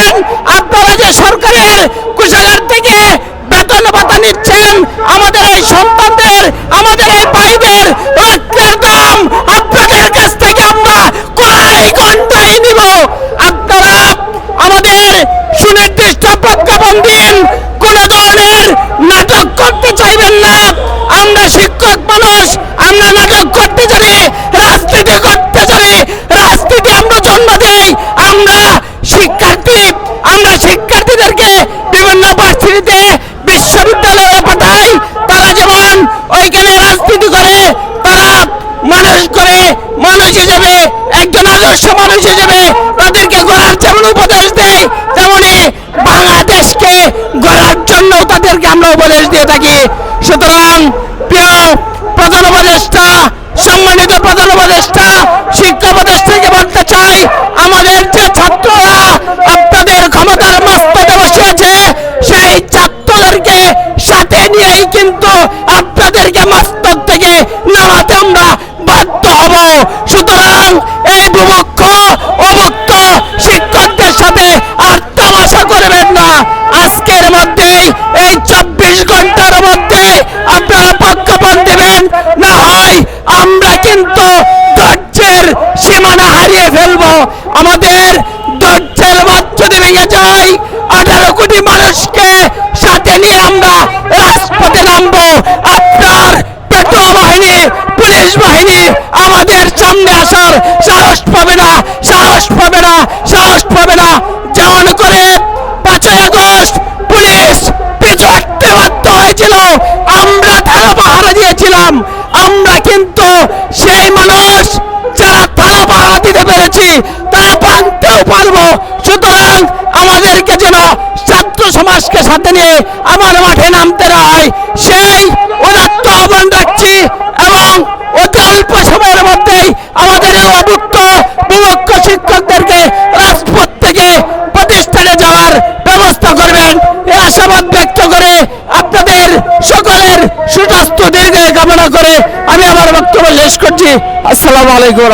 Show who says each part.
Speaker 1: Bible. আদর্শ মানুষ হিসেবে তাদেরকে গড়ার যেমন উপদেশ দেয়, তেমনি বাংলাদেশকে গড়ার জন্য তাদেরকে আমরা উপদেশ দিয়ে থাকি। সুতরাং প্রিয় প্রধান উপদেষ্টা, সম্মানিত প্রধান উপদেষ্টা, শিক্ষা উপদেষ্টাকে বলতে চাই, আমাদের যে ছাত্ররা আপনাদের ক্ষমতার মস্তকে বসেছে সেই ছাত্রদেরকে সাথে নিয়েই কিন্তু আপনাদেরকে মস্তক থেকে নামাতে আমরা বাধ্য হব সুতরাং এই বুভুক্ষ অভুক্ত শিক্ষকদের সাথে আর তামাশা করবেন না আজকের মধ্যেই চব্বিশ ঘণ্টার মধ্যে আপনারা প্রজ্ঞাপন দেবেন। না হয় আমরা কিন্তু ধৈর্যের সীমানা হারিয়ে ফেলব। আমাদের ধৈর্যের মাছ যদি ভেঙে যায়। আঠারো কোটি মানুষকে সাথে নিয়ে আমরা রাজপথে নামবো। আপনার পেট্রোল বাহিনী, পুলিশ বাহিনী আমাদের সামনে আসার সাহস পাবে না সাহস পাবে না সাহস পাবে না যেমন করে পাঁচই আগস্ট পুলিশ পিছু হটতে বাধ্য হয়েছিল আমরা তারা পাহারা দিয়েছিলাম আমরা কিন্তু সেই মানুষ যারা তারা পাহারা দিতে পেরেছি তারা ভাঙতেও পারব সুতরাং আমাদেরকে যেন ছাত্র সমাজকে সাথে নিয়ে আমার মাঠে নামতে হয়। সেই উদাত্ত আহ্বান রাখছি এবং অতি অল্প সময়ের মধ্যেই আমাদের এই অভুক্ত বিভক্ত শিক্ষকদেরকে রাজপথ থেকে প্রতিষ্ঠানে যাওয়ার ব্যবস্থা করবেন। এই আশাবাদ ব্যক্ত করে আপনাদের সকলের সুস্বাস্থ্য দীর্ঘ কামনা করে আমি আমার বক্তব্য শেষ করছি। আসসালামু আলাইকুম